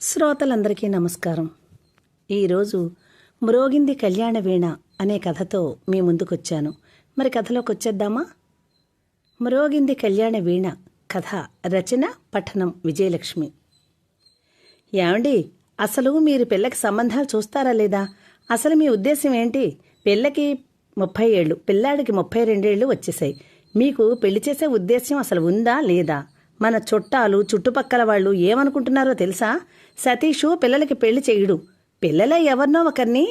శ్రోతలందరికీ నమస్కారం. ఈరోజు మ్రోగింది కళ్యాణ వీణ అనే కథతో మీ ముందుకొచ్చాను. మరి కథలోకి వచ్చేద్దామా? మ్రోగింది కళ్యాణ వీణ కథ రచన పఠనం విజయలక్ష్మి. ఏమండి అసలు మీరు పిల్లకి సంబంధాలు చూస్తారా లేదా? అసలు మీ ఉద్దేశం ఏంటి? పిల్లకి ముప్పై ఏళ్ళు పిల్లాడికి ముప్పై రెండేళ్ళు వచ్చేసాయి మీకు పెళ్ళి చేసే ఉద్దేశం అసలు ఉందా లేదా? మన చుట్టాలు చుట్టుపక్కల వాళ్ళు ఏమనుకుంటున్నారో తెలుసా? సతీషు పిల్లలకి పెళ్ళి చేయడు. పిల్లలే ఎవరినో ఒకరిని.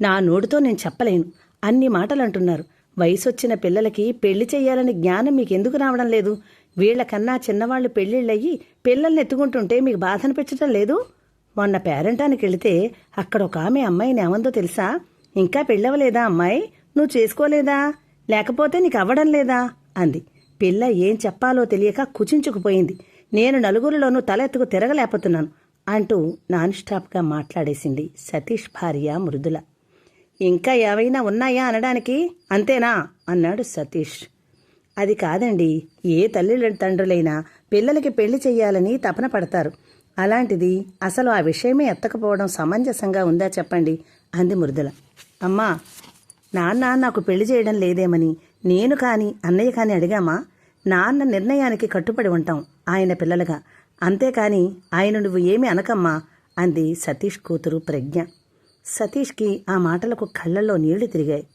నా నోటితో నేను చెప్పలేను. అన్ని మాటలు అంటున్నారు వయసొచ్చిన పిల్లలకి పెళ్ళి చేయాలని జ్ఞానం మీకు ఎందుకు రావడం లేదు? వీళ్ళకన్నా చిన్నవాళ్ళు పెళ్ళిళ్ళయ్యి పిల్లల్ని ఎత్తుకుంటుంటే మీకు బాధ అనిపించడం లేదు? మొన్న పేరంటానికి వెళితే అక్కడ ఒక ఆమె అమ్మాయిని ఏమందో తెలుసా? ఇంకా పెళ్ళవలేదా అమ్మాయి? నువ్వు చేసుకోలేదా? లేకపోతే నీకు అవ్వడం లేదా? అంది. పిల్ల ఏం చెప్పాలో తెలియక కుచించుకుపోయింది. నేను నలుగురిలోనూ తలెత్తుకు తిరగలేకపోతున్నాను అంటూ నాన్ స్టాప్గా మాట్లాడేసింది సతీష్ భార్య మృదుల. ఇంకా ఏవైనా ఉన్నాయా అనడానికి? అంతేనా? అన్నాడు సతీష్. అది కాదండి ఏ తల్లి తండ్రులైనా పిల్లలకి పెళ్ళి చెయ్యాలని తపన పడతారు. అలాంటిది అసలు ఆ విషయమే ఎత్తకపోవడం సమంజసంగా ఉందా చెప్పండి అంది మృదుల. అమ్మా నాన్న నాకు పెళ్ళి చేయడం లేదేమని నేను కాని అన్నయ్య కాని అడిగామా? నాన్న నిర్ణయానికి కట్టుబడి ఉంటాం ఆయన పిల్లలుగా. అంతేకాని ఆయన నువ్వు ఏమి అనకమ్మా? అంది సతీష్ కూతురు ప్రజ్ఞ. సతీష్కి ఆ మాటలకు కళ్ళల్లో నీళ్ళు తిరిగాయి.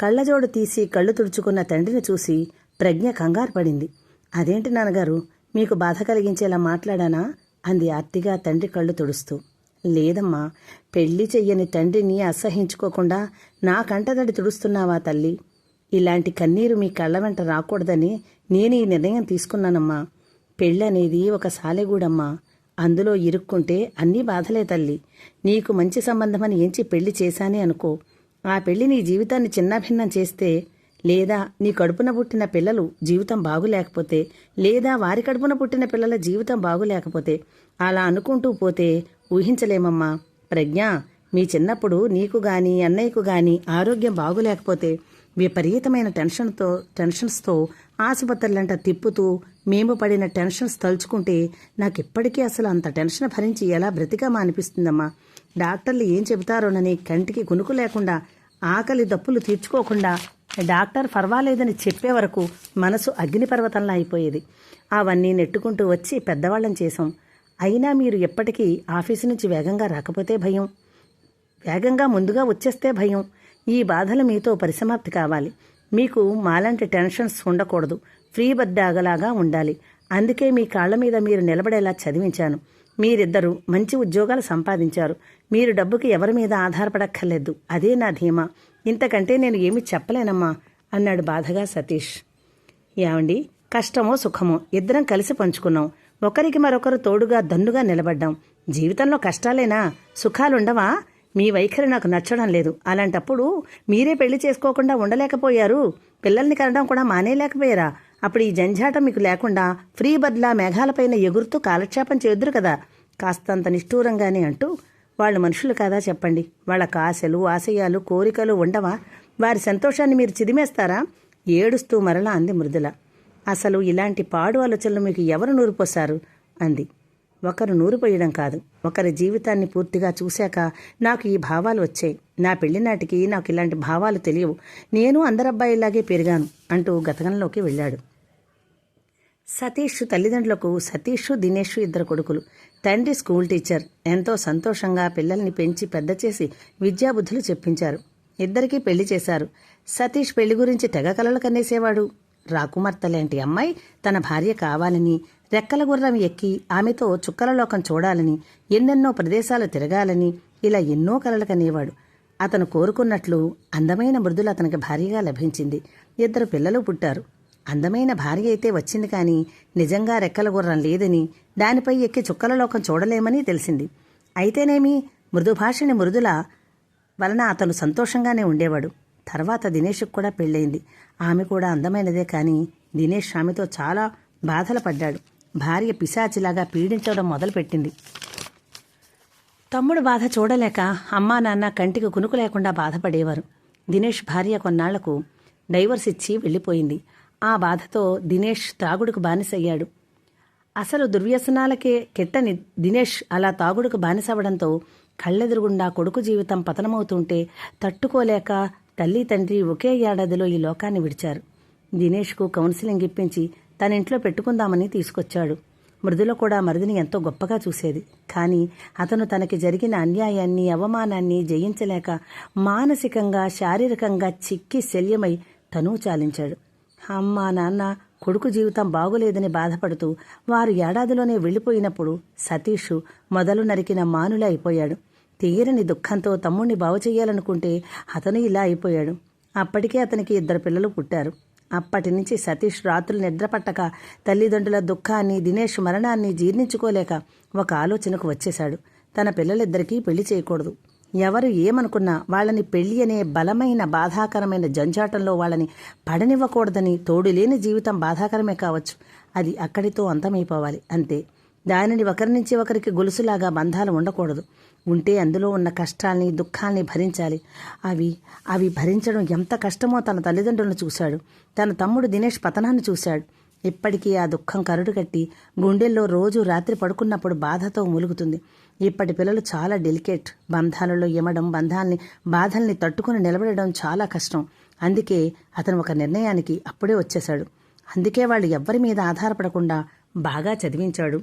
కళ్ళజోడు తీసి కళ్ళు తుడుచుకున్న తండ్రిని చూసి ప్రజ్ఞ కంగారు పడింది. అదేంటి నాన్నగారు? మీకు బాధ కలిగించేలా మాట్లాడానా? అంది ఆర్తిగా తండ్రి కళ్ళు తుడుస్తూ. లేదమ్మా పెళ్ళి చెయ్యని తండ్రిని అసహించుకోకుండా నా కంటదడి తుడుస్తున్నావా తల్లి? ఇలాంటి కన్నీరు మీ కళ్ళ వెంట రాకూడదని నేను ఈ నిర్ణయం తీసుకున్నానమ్మా. పెళ్ళనేది ఒక సాలెగూడమ్మా. అందులో ఇరుక్కుంటే అన్నీ బాధలే తల్లి. నీకు మంచి సంబంధమని ఎంచి పెళ్ళి చేశానే అనుకో. ఆ పెళ్ళి నీ జీవితాన్ని చిన్నాభిన్నం చేస్తే లేదా నీ కడుపున పుట్టిన పిల్లలు జీవితం బాగులేకపోతే లేదా వారి కడుపున పుట్టిన పిల్లల జీవితం బాగులేకపోతే అలా అనుకుంటూ పోతే ఊహించలేమమ్మా. ప్రజ్ఞ మీ చిన్నప్పుడు నీకు గాని అన్నయ్యకు గాని ఆరోగ్యం బాగులేకపోతే విపరీతమైన టెన్షన్తో టెన్షన్స్తో ఆసుపత్రులంట తిప్పుతూ మేము పడిన టెన్షన్స్ తలుచుకుంటే నాకు ఇప్పటికీ అసలు అంత టెన్షన్ భరించి ఎలా బ్రతికామా అనిపిస్తుందమ్మా. డాక్టర్లు ఏం చెబుతారోనని కంటికి కునుకు లేకుండా ఆకలి దప్పులు తీర్చుకోకుండా డాక్టర్ పర్వాలేదని చెప్పే వరకు మనసు అగ్నిపర్వతంలా అయిపోయేది. అవన్నీ నెట్టుకుంటూ వచ్చి పెద్దవాళ్ళం చేశాం. అయినా మీరు ఎప్పటికీ ఆఫీసు నుంచి వేగంగా రాకపోతే భయం. వేగంగా ముందుగా వచ్చేస్తే భయం. ఈ బాధలు మీతో పరిసమాప్తి కావాలి. మీకు మాలాంటి టెన్షన్స్ ఉండకూడదు. ఫ్రీ బద్దాగలాగా ఉండాలి. అందుకే మీ కాళ్ళ మీద మీరు నిలబడేలా చదివించాను. మీరిద్దరూ మంచి ఉద్యోగాలు సంపాదించారు. మీరు డబ్బుకి ఎవరి మీద ఆధారపడక్కర్లేదు. అదే నా ధీమా. ఇంతకంటే నేను ఏమి చెప్పలేనమ్మా అన్నాడు బాధగా సతీష్. ఏమండి? కష్టమో సుఖమో ఇద్దరం కలిసి పంచుకున్నాం. ఒకరికి మరొకరు తోడుగా దన్నుగా నిలబడ్డాం. జీవితంలో కష్టాలేనా? సుఖాలుండవా? మీ వైఖరి నాకు నచ్చడం లేదు. అలాంటప్పుడు మీరే పెళ్ళి చేసుకోకుండా ఉండలేకపోయారు. పిల్లల్ని కనడం కూడా మానేయలేకపోయారా? అప్పుడు ఈ జంజాటం మీకు లేకుండా ఫ్రీ బద్లా మేఘాలపైన ఎగురుతూ కాలక్షేపం చేద్దురు కదా. కాస్తంత నిష్ఠూరంగానే అంటూ వాళ్ళు మనుషులు కాదా చెప్పండి? వాళ్ళ ఆశలు ఆశయాలు కోరికలు ఉండవా? వారి సంతోషాన్ని మీరు చిదిమేస్తారా? ఏడుస్తూ మరలా అంది మృదుల. అసలు ఇలాంటి పాడు ఆలోచనలు మీకు ఎవరు నూరిపోశారు అంది. ఒకరు నూరిపోయడం కాదు. ఒకరి జీవితాన్ని పూర్తిగా చూశాక నాకు ఈ భావాలు వచ్చాయి. నా పెళ్ళినాటికి నాకు ఇలాంటి భావాలు తెలియవు. నేను అందరబ్బాయిలాగే పెరిగాను అంటూ గతకంలోకి వెళ్ళాడు. సతీష్ తల్లిదండ్రులకు సతీష్ దినేష్ ఇద్దరు కొడుకులు. తండ్రి స్కూల్ టీచర్. ఎంతో సంతోషంగా పిల్లల్ని పెంచి పెద్ద చేసి విద్యాబుద్ధులు చెప్పించారు. ఇద్దరికీ పెళ్ళి చేశారు. సతీష్ పెళ్ళి గురించి తెగ కలలు కనేసేవాడు రాకుమార్తె లాంటి అమ్మాయి తన భార్య కావాలని రెక్కల గుర్రం ఎక్కి ఆమెతో చుక్కల లోకం చూడాలని ఎన్నెన్నో ప్రదేశాలు తిరగాలని ఇలా ఎన్నో కలలు కనేవాడు. అతను కోరుకున్నట్లు అందమైన మృదులు అతనికి భార్యగా లభించింది. ఇద్దరు పిల్లలు పుట్టారు. అందమైన భార్య అయితే వచ్చింది కానీ నిజంగా రెక్కల గుర్రం లేదని దానిపై ఎక్కి చుక్కల లోకం చూడలేమని తెలిసింది. అయితేనేమి మృదుభాషని మృదుల వలన అతను సంతోషంగానే ఉండేవాడు. తర్వాత దినేష్కి కూడా పెళ్ళైంది ఆమె కూడా అందమైనదే కానీ దినేష్ ఆమెతో చాలా బాధలు పడ్డాడు. భార్య పిశాచిలాగా పీడించడం మొదలుపెట్టింది. తమ్ముడు బాధ చూడలేక అమ్మా నాన్న కంటికి కునుకు లేకుండా బాధపడేవారు. దినేష్ భార్య కొన్నాళ్ళకు డైవర్స్ ఇచ్చి వెళ్ళిపోయింది. ఆ బాధతో దినేష్ త్రాగుడుకు బానిసయ్యాడు. అసలు దుర్వ్యసనాలకే కెట్టని దినేష్ అలా తాగుడుకు బానిసవడంతో కళ్ళెదురుగుండా కొడుకు జీవితం పతనమవుతుంటే తట్టుకోలేక తల్లి తండ్రి ఒకే ఏడాదిలో ఈ లోకాన్ని విడిచారు. దినేష్కు కౌన్సిలింగ్ ఇప్పించి తన ఇంట్లో పెట్టుకుందామని తీసుకొచ్చాడు. మృదుల కూడా మరిదిని ఎంతో గొప్పగా చూసేది. కానీ అతను తనకి జరిగిన అన్యాయాన్ని అవమానాన్ని జయించలేక మానసికంగా శారీరకంగా చిక్కి శల్యమై తనూ చాలించాడు. అమ్మా నాన్న కొడుకు జీవితం బాగులేదని బాధపడుతూ వారు ఏడాదిలోనే వెళ్ళిపోయినప్పుడు సతీష్ మొదలు నరికిన మానులే అయిపోయాడు. తీరని దుఃఖంతో తమ్ముణ్ణి బాగు చేయాలనుకుంటే అతను ఇలా అయిపోయాడు. అప్పటికే అతనికి ఇద్దరు పిల్లలు పుట్టారు. అప్పటి నుంచి సతీష్ రాత్రులు నిద్రపట్టక తల్లిదండ్రుల దుఃఖాన్ని దినేష్ మరణాన్ని జీర్ణించుకోలేక ఒక ఆలోచనకు వచ్చేశాడు. తన పిల్లలిద్దరికీ పెళ్ళి చేయకూడదు. ఎవరు ఏమనుకున్నా వాళ్ళని పెళ్ళి అనే బలమైన బాధాకరమైన జంజాటంలో వాళ్ళని పడనివ్వకూడదని తోడులేని జీవితం బాధాకరమే కావచ్చు. అది అక్కడితో అంతమైపోవాలి. అంతే. దానిని ఒకరి నుంచి ఒకరికి గొలుసులాగా బంధాలు ఉండకూడదు. ఉంటే అందులో ఉన్న కష్టాల్ని దుఃఖాల్ని భరించాలి. అవి అవి భరించడం ఎంత కష్టమో తన తల్లిదండ్రులను చూశాడు. తన తమ్ముడు దినేష్ పతనాన్ని చూశాడు. ఇప్పటికీ ఆ దుఃఖం కరుడు కట్టి గుండెల్లో రోజు రాత్రి పడుకున్నప్పుడు బాధతో మూలుగుతుంది. ఇప్పటి పిల్లలు చాలా డెలికేట్. బంధాలలో ఇమ్మడం బంధాల్ని బాధల్ని తట్టుకుని నిలబడడం చాలా కష్టం. అందుకే అతను ఒక నిర్ణయానికి అప్పుడే వచ్చేశాడు. అందుకే వాళ్ళు ఎవ్వరి మీద ఆధారపడకుండా బాగా చదివించాడు.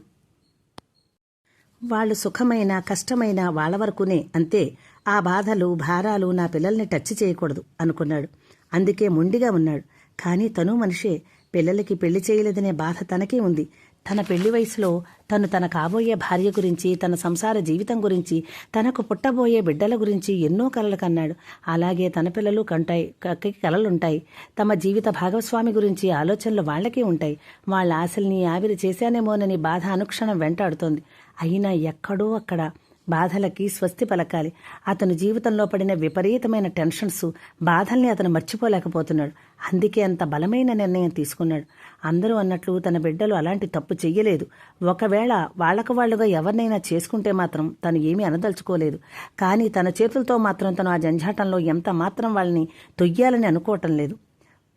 వాళ్ళు సుఖమైన కష్టమైన వాళ్ళ వరకునే అంతే. ఆ బాధలు భారాలు నా పిల్లల్ని టచ్ చేయకూడదు అనుకున్నాడు. అందుకే మొండిగా ఉన్నాడు. కానీ తను మనిషే. పిల్లలకి పెళ్ళి చేయలేదనే బాధ తనకే ఉంది. తన పెళ్ళి వయసులో తను తన కాబోయే భార్య గురించి తన సంసార జీవితం గురించి తనకు పుట్టబోయే బిడ్డల గురించి ఎన్నో కలలు కన్నాడు. అలాగే తన పిల్లలు కంటాయి కక్కకి కలలుంటాయి. తమ జీవిత భాగస్వామి గురించి ఆలోచనలు వాళ్ళకే ఉంటాయి. వాళ్ళ ఆశల్ని ఆవిరి చేశానేమోనని బాధ అనుక్షణం వెంటాడుతోంది. అయినా ఎక్కడో అక్కడ బాధలకి స్వస్తి పలకాలి. అతను జీవితంలో పడిన విపరీతమైన టెన్షన్స్ బాధల్ని అతను మర్చిపోలేకపోతున్నాడు. అందుకే అంత బలమైన నిర్ణయం తీసుకున్నాడు. అందరూ అన్నట్లు తన బిడ్డలు అలాంటి తప్పు చెయ్యలేదు. ఒకవేళ వాళ్ళకు వాళ్ళుగా ఎవరినైనా చేసుకుంటే మాత్రం తను ఏమీ అనదలుచుకోలేదు. కానీ తన చేతులతో మాత్రం తను ఆ జంజాటంలో ఎంత మాత్రం వాళ్ళని తొయ్యాలని అనుకోవటం లేదు.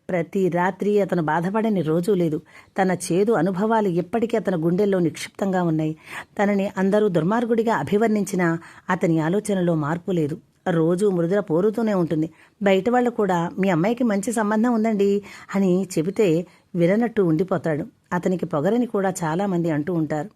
ప్రతి రాత్రి అతను బాధపడని రోజూ లేదు. తన చేదు అనుభవాలు ఇప్పటికీ అతని గుండెల్లో నిక్షిప్తంగా ఉన్నాయి. తనని అందరూ దుర్మార్గుడిగా అభివర్ణించినా అతని ఆలోచనలో మార్పు లేదు. రోజు మృదుల పోరుతూనే ఉంటుంది. బయట వాళ్ళు కూడా మీ అమ్మాయికి మంచి సంబంధం ఉందండి అని చెబితే విననట్టు ఉండిపోతాడు. అతనికి పొగరని కూడా చాలామంది అంటూ ఉంటారు.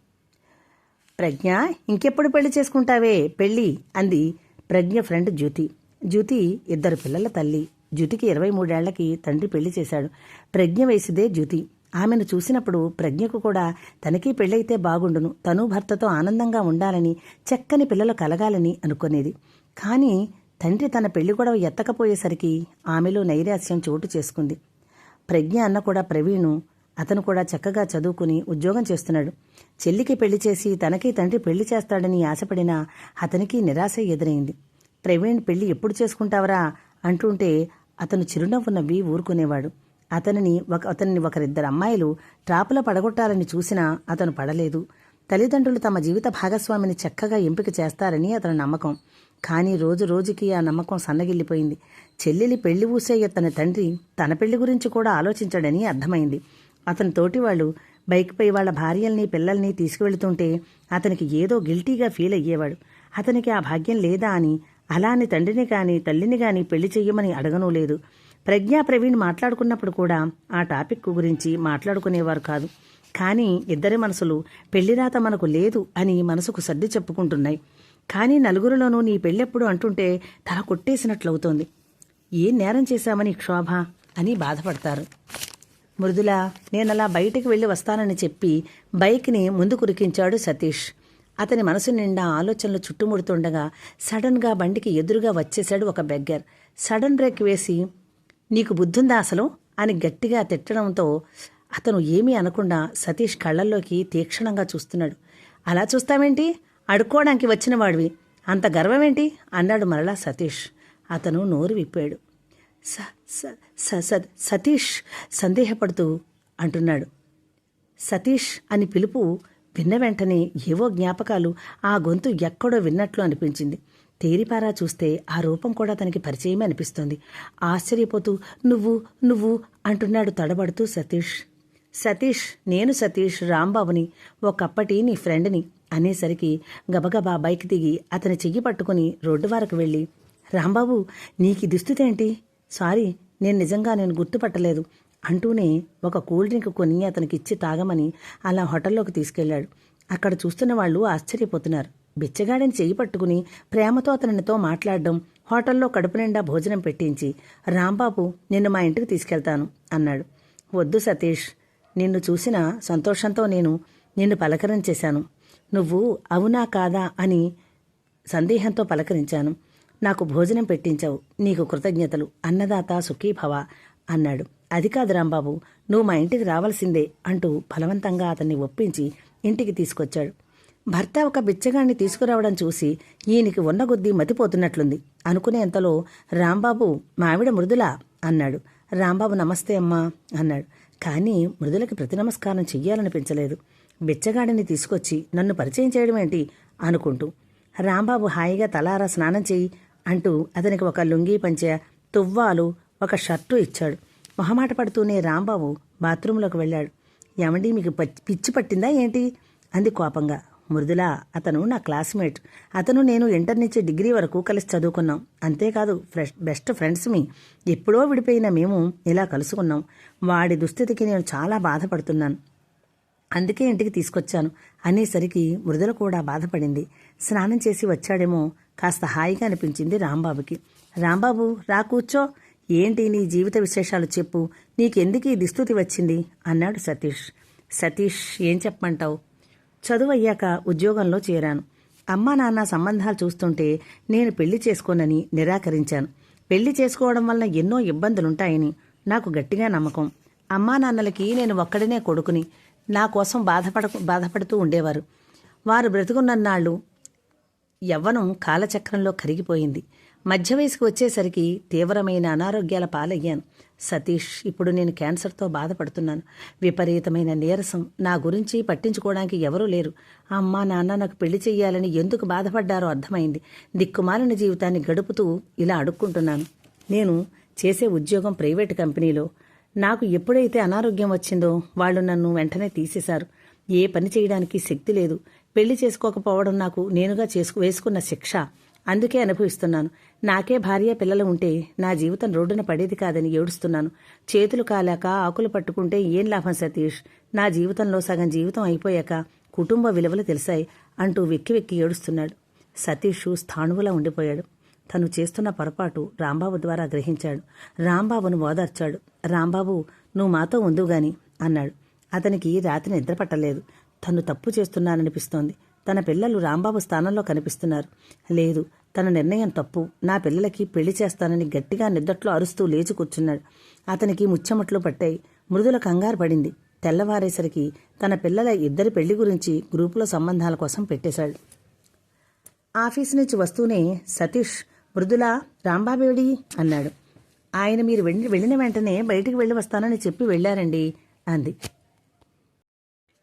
ప్రజ్ఞ ఇంకెప్పుడు పెళ్ళి చేసుకుంటావే? పెళ్ళి అంది ప్రజ్ఞ ఫ్రెండ్ జ్యోతి. జ్యోతి ఇద్దరు పిల్లల తల్లి. జ్యుతికి ఇరవై మూడేళ్ళకి తండ్రి పెళ్ళి చేశాడు. ప్రజ్ఞ వయసుదే జ్యుతి. ఆమెను చూసినప్పుడు ప్రజ్ఞకు కూడా తనకీ పెళ్ళైతే బాగుండును. తను భర్తతో ఆనందంగా ఉండాలని చక్కని పిల్లలు కలగాలని అనుకునేది. కానీ తండ్రి తన పెళ్ళి గొడవ ఎత్తకపోయేసరికి ఆమెలో నైరాస్యం చోటు చేసుకుంది. ప్రజ్ఞ అన్న కూడా ప్రవీణు అతను కూడా చక్కగా చదువుకుని ఉద్యోగం చేస్తున్నాడు. చెల్లికి పెళ్ళి చేసి తనకి తండ్రి పెళ్ళి చేస్తాడని ఆశపడినా అతనికి నిరాశ ఎదురైంది. ప్రవీణ్ పెళ్ళి ఎప్పుడు చేసుకుంటావరా అంటుంటే అతను చిరునవ్వు నవ్వి ఊరుకునేవాడు. అతనిని ఒక అతనిని ఒకరిద్దరు అమ్మాయిలు ట్రాపులో పడగొట్టాలని చూసినా అతను పడలేదు. తల్లిదండ్రులు తమ జీవిత భాగస్వామిని చక్కగా ఎంపిక చేస్తారని అతని నమ్మకం. కానీ రోజు రోజుకి ఆ నమ్మకం సన్నగిల్లిపోయింది. చెల్లెలి పెళ్ళి ఊసే తన తండ్రి తన పెళ్ళి గురించి కూడా ఆలోచించాడని అర్థమైంది. అతని తోటి వాళ్ళు బైక్పై వాళ్ళ భార్యల్ని పిల్లల్ని తీసుకువెళుతుంటే అతనికి ఏదో గిల్టీగా ఫీల్ అయ్యేవాడు. అతనికి ఆ భాగ్యం లేదా అని అలా అని తండ్రిని కానీ తల్లిని కానీ పెళ్ళి చెయ్యమని అడగనూ లేదు. ప్రజ్ఞా ప్రవీణ్ మాట్లాడుకున్నప్పుడు కూడా ఆ టాపిక్ గురించి మాట్లాడుకునేవారు కాదు. కానీ ఇద్దరి మనసులు పెళ్ళిరాత మనకు లేదు అని మనసుకు సర్ది చెప్పుకుంటున్నాయి. కానీ నలుగురిలోనూ నీ పెళ్ళెప్పుడు అంటుంటే తల కొట్టేసినట్లవుతోంది. ఏం నేరం చేశామని క్షోభ అని బాధపడతారు. మృదుల నేనలా బయటికి వెళ్ళి వస్తానని చెప్పి బైక్ని ముందు కురికించాడు సతీష్. అతని మనసు నిండా ఆలోచనలు చుట్టుముడుతుండగా సడన్గా బండికి ఎదురుగా వచ్చేశాడు ఒక బెగ్గర్. సడన్ బ్రేక్ వేసి నీకు బుద్ధుందా అసలు? అని గట్టిగా తిట్టడంతో అతను ఏమీ అనకుండా సతీష్ కళ్ళల్లోకి తీక్షణంగా చూస్తున్నాడు. అలా చూస్తావేంటి? అడుక్కోవడానికి వచ్చిన వాడివి అంత గర్వమేంటి? అన్నాడు మరలా సతీష్. అతను నోరు విప్పాడు. స- స- స- సతీష్? సందేహపడుతూ అంటున్నాడు. సతీష్ అని పిలుపు విన్న వెంటనే ఏవో జ్ఞాపకాలు ఆ గొంతు ఎక్కడో విన్నట్లు అనిపించింది. తేరిపారా చూస్తే ఆ రూపం కూడా తనకి పరిచయమే అనిపిస్తోంది. ఆశ్చర్యపోతూ నువ్వు నువ్వు అంటున్నాడు తడబడుతూ సతీష్. సతీష్ నేను సతీష్ రాంబాబుని ఒకప్పటి నీ ఫ్రెండ్ని అనేసరికి గబగబా బైక్ దిగి అతని చెయ్యి పట్టుకుని రోడ్డు వరకు వెళ్ళి రాంబాబు నీకు దుస్థితేంటి సారీ నేను నిజంగా నేను గుర్తుపట్టలేదు. అంటూనే ఒక కూల్ డ్రింక్ కొని అతనికి ఇచ్చి తాగమని అలా హోటల్లోకి తీసుకెళ్ళాడు అక్కడ చూస్తున్న వాళ్ళు ఆశ్చర్యపోతున్నారు. బిచ్చగాడిని చెయ్యి పట్టుకుని ప్రేమతో అతనితో మాట్లాడడం హోటల్లో కడుపు నిండా భోజనం పెట్టించి రాంబాబు నిన్ను మా ఇంటికి తీసుకెళ్తాను అన్నాడు. వద్దు సతీష్ నిన్ను చూసిన సంతోషంతో నేను నిన్ను పలకరించేశాను నువ్వు అవునా కాదా అని సందేహంతో పలకరించాను. నాకు భోజనం పెట్టించావు నీకు కృతజ్ఞతలు అన్నదాత సుఖీభవ అన్నాడు. అది కాదు రాంబాబు నువ్వు మా ఇంటికి రావాల్సిందే అంటూ బలవంతంగా అతన్ని ఒప్పించి ఇంటికి తీసుకొచ్చాడు. భర్త ఒక బిచ్చగాన్ని తీసుకురావడం చూసి ఈయనకి ఉన్న కొద్దీ మతిపోతున్నట్లుంది అనుకునేంతలో రాంబాబు మావిడ మృదుల? అన్నాడు. రాంబాబు నమస్తే అమ్మా అన్నాడు. కానీ మృదులకి ప్రతి నమస్కారం చెయ్యాలనిపించలేదు. బిచ్చగాడిని తీసుకొచ్చి నన్ను పరిచయం చేయడం ఏంటి? అనుకుంటూ రాంబాబు హాయిగా తలారా స్నానం చేయి అంటూ అతనికి ఒక లుంగీ పంచె తువ్వాలు ఒక షర్టు ఇచ్చాడు. మొహమాట పడుతూనే రాంబాబు బాత్రూంలోకి వెళ్ళాడు. ఏమండి మీకు పచ్చి- పిచ్చి పట్టిందా ఏంటి? అంది కోపంగా. మృదుల అతను నా క్లాస్మేట్. అతను నేను ఇంటర్ నుంచి డిగ్రీ వరకు కలిసి చదువుకున్నాం. అంతేకాదు ఫ్రెష్ బెస్ట్ ఫ్రెండ్స్ మీ. ఎప్పుడో విడిపోయిన మేము ఇలా కలుసుకున్నాం. వాడి దుస్థితికి నేను చాలా బాధపడుతున్నాను. అందుకే ఇంటికి తీసుకొచ్చాను. అనేసరికి మృదుల కూడా బాధపడింది. స్నానం చేసి వచ్చాడేమో కాస్త హాయిగా అనిపించింది రాంబాబుకి. రాంబాబు రా కూర్చో. ఏంటి నీ జీవిత విశేషాలు చెప్పు? నీకెందుకు ఈ దుస్థితి వచ్చింది? అన్నాడు సతీష్. సతీష్ ఏం చెప్పమంటావు? చదువు అయ్యాక ఉద్యోగంలో చేరాను. అమ్మా నాన్న సంబంధాలు చూస్తుంటే నేను పెళ్ళి చేసుకోనని నిరాకరించాను. పెళ్ళి చేసుకోవడం వల్ల ఎన్నో ఇబ్బందులుంటాయని నాకు గట్టిగా నమ్మకం. అమ్మా నాన్నలకి నేను ఒక్కడనే కొడుకుని. నా కోసం బాధపడ బాధపడుతూ ఉండేవారు. వారు బ్రతుకున్నన్నాళ్ళు యవ్వనం కాలచక్రంలో కరిగిపోయింది. మధ్య వయసుకు వచ్చేసరికి తీవ్రమైన అనారోగ్యాల పాలయ్యాను. సతీష్ ఇప్పుడు నేను క్యాన్సర్తో బాధపడుతున్నాను. విపరీతమైన నీరసం. నా గురించి పట్టించుకోవడానికి ఎవరూ లేరు. అమ్మా నాన్న నాకు పెళ్ళి చెయ్యాలని ఎందుకు బాధపడ్డారో అర్థమైంది. దిక్కుమాలిన జీవితాన్ని గడుపుతూ ఇలా అడుక్కుంటున్నాను. నేను చేసే ఉద్యోగం ప్రైవేట్ కంపెనీలో. నాకు ఎప్పుడైతే అనారోగ్యం వచ్చిందో వాళ్ళు నన్ను వెంటనే తీసేశారు. ఏ పని చేయడానికి శక్తి లేదు. పెళ్ళి చేసుకోకపోవడం నాకు నేనుగా చేసుకు వేసుకున్న శిక్ష. అందుకే అనుభవిస్తున్నాను. నాకే భార్య పిల్లలు ఉంటే నా జీవితం రోడ్డున పడేది కాదని ఏడుస్తున్నాను. చేతులు కాలాక ఆకులు పట్టుకుంటే ఏం లాభం సతీష్? నా జీవితంలో సగం జీవితం అయిపోయాక కుటుంబ విలువలు తెలిసాయి అంటూ వెక్కి వెక్కి ఏడుస్తున్నాడు. సతీష్ స్థాణువులా ఉండిపోయాడు. తను చేస్తున్న పొరపాటు రాంబాబు ద్వారా గ్రహించాడు. రాంబాబును ఓదార్చాడు. రాంబాబు నువ్వు మాతో ఉందువు గాని అన్నాడు. అతనికి రాత్రి నిద్ర పట్టలేదు. తను తప్పు చేస్తున్నాననిపిస్తోంది. తన పిల్లలు రాంబాబు స్థానంలో కనిపిస్తున్నారు. లేదు తన నిర్ణయం తప్పు. నా పిల్లలకి పెళ్ళి చేస్తానని గట్టిగా నిద్దట్లో అరుస్తూ లేచి కూర్చున్నాడు. అతనికి ముచ్చెమట్లు పట్టాయి. మృదుల కంగారు పడింది. తెల్లవారేసరికి తన పిల్లల ఇద్దరి పెళ్ళి గురించి గ్రూపులో సంబంధాల కోసం పెట్టేశాడు. ఆఫీస్ నుంచి వస్తూనే సతీష్ మృదుల రాంబాబేడి అన్నాడు. ఆయన మీరు వెళ్ళి వెళ్ళిన వెంటనే బయటికి వెళ్ళి వస్తానని చెప్పి వెళ్ళారండి అంది.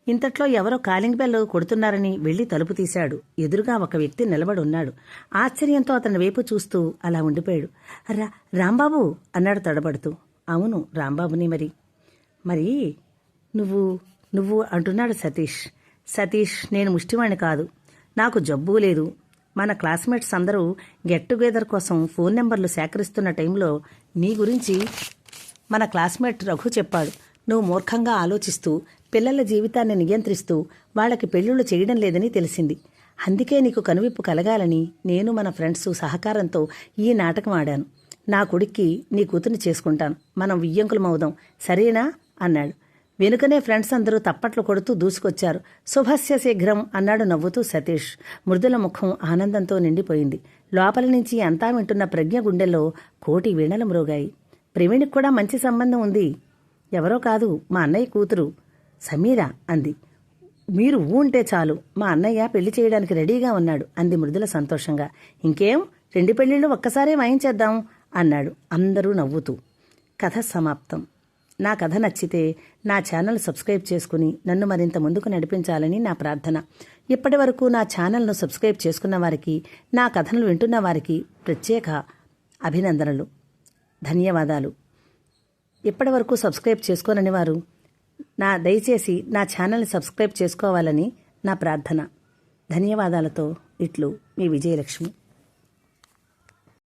ఇంతట్లో ఎవరో కాలింగ్ బెల్ కొడుతున్నారని వెళ్ళి తలుపు తీశాడు. ఎదురుగా ఒక వ్యక్తి నిలబడి ఉన్నాడు. ఆశ్చర్యంతో అతని వైపు చూస్తూ అలా ఉండిపోయాడు. రా రాంబాబు అన్నాడు తడబడుతూ. అవును రాంబాబుని మరి. మరి నువ్వు నువ్వు అంటున్నాడు సతీష్. సతీష్ నేను ముష్టివాణ్ణి కాదు. నాకు జబ్బు లేదు. మన క్లాస్మేట్స్ అందరూ గెట్ టుగెదర్ కోసం ఫోన్ నెంబర్లు సేకరిస్తున్న టైంలో నీ గురించి మన క్లాస్మేట్ రఘు చెప్పాడు. నువ్వు మూర్ఖంగా ఆలోచిస్తూ పిల్లల జీవితాన్ని నియంత్రిస్తూ వాళ్ళకి పెళ్ళిళ్ళు చేయడం లేదని తెలిసింది. అందుకే నీకు కనువిప్పు కలగాలని నేను మన ఫ్రెండ్స్ సహకారంతో ఈ నాటకం ఆడాను. నా కొడుక్కి నీ కూతుర్ని చేసుకుంటాను. మనం వియ్యంకులమవుదాం సరేనా? అన్నాడు. వెనుకనే ఫ్రెండ్స్ అందరూ తప్పట్లు కొడుతూ దూసుకొచ్చారు. శుభస్య శీఘ్రం అన్నాడు నవ్వుతూ సతీష్. మృదుల ముఖం ఆనందంతో నిండిపోయింది. లోపల నుంచి అంతా వింటున్న ప్రజ్ఞ గుండెల్లో కోటి వీణలు మ్రోగాయి. ప్రవీణ్కి కూడా మంచి సంబంధం ఉంది. ఎవరో కాదు మా అన్నయ్య కూతురు. సమీర అంది. మీరు ఊ ఉంటే చాలు. మా అన్నయ్య పెళ్ళి చేయడానికి రెడీగా ఉన్నాడు అంది మృదుల సంతోషంగా. ఇంకేం? రెండు పెళ్ళిళ్ళు ఒక్కసారే వాయించేద్దాం అన్నాడు అందరూ నవ్వుతూ. కథ సమాప్తం. నా కథ నచ్చితే నా ఛానల్ సబ్స్క్రైబ్ చేసుకుని నన్ను మరింత ముందుకు నడిపించాలని నా ప్రార్థన. ఇప్పటి వరకు నా ఛానల్ను సబ్స్క్రైబ్ చేసుకున్న వారికి నా కథను వింటున్న వారికి ప్రత్యేక అభినందనలు. ధన్యవాదాలు. ఇప్పటి వరకు సబ్స్క్రైబ్ చేసుకోనని వారు నా దయచేసి నా ఛానల్ని సబ్స్క్రైబ్ చేసుకోవాలని నా ప్రార్థన. ధన్యవాదాలతో ఇట్లు మీ విజయలక్ష్మి.